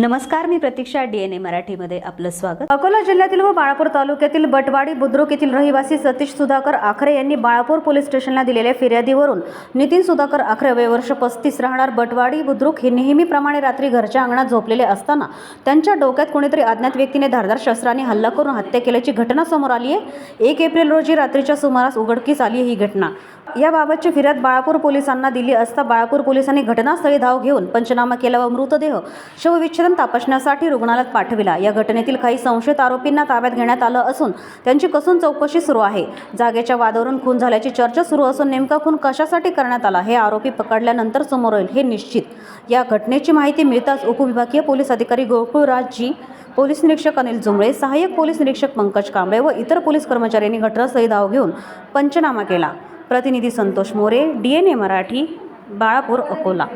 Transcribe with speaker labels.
Speaker 1: नमस्कार मी प्रतीक्षा D N ए मराठीमध्ये आपलं स्वागत. अकोला जिल्ह्यातील व बाळापूर तालुक्यातील बटवाडी बुद्रुक येथील रहिवासी सतीश सुधाकर आखरे यांनी बाळापूर पोलीस स्टेशनला दिलेल्या फिर्यादीवरून नितीन सुधाकर आखरे वय वर्ष पस्तीस राहणार बटवाडी बुद्रुक हे नेहमीप्रमाणे रात्री घरच्या अंगणात झोपलेले असताना त्यांच्या डोक्यात कोणीतरी अज्ञात व्यक्तीने धारदार शस्त्राने हल्ला करून हत्या केल्याची घटना समोर आली आहे. एक एप्रिल रोजी रात्रीच्या सुमारास उघडकीस आली ही घटना. याबाबतची फिर्याद बाळापूर पोलिसांना दिली असता बाळापूर पोलिसांनी घटनास्थळी धाव घेऊन पंचनामा केला व मृतदेह शवविच्छेदन तपासण्यासाठी रुग्णालयात पाठविला. या घटनेतील काही संशयित आरोपींना ताब्यात घेण्यात आलं असून त्यांची कसून चौकशी सुरू आहे. जागेच्या वादावरून खून झाल्याची चर्चा सुरू असून नेमका खून कशासाठी करण्यात आला हे आरोपी पकडल्यानंतर समोर येईल हे निश्चित. या घटनेची माहिती मिळताच उपविभागीय पोलीस अधिकारी गोकुळराजजी पोलीस निरीक्षक अनिल जुमळे सहाय्यक पोलीस निरीक्षक पंकज कांबळे व इतर पोलीस कर्मचाऱ्यांनी घटनास्थळी धाव घेऊन पंचनामा केला. प्रतिनिधी Santosh More D N A Marathi Balapur Akola.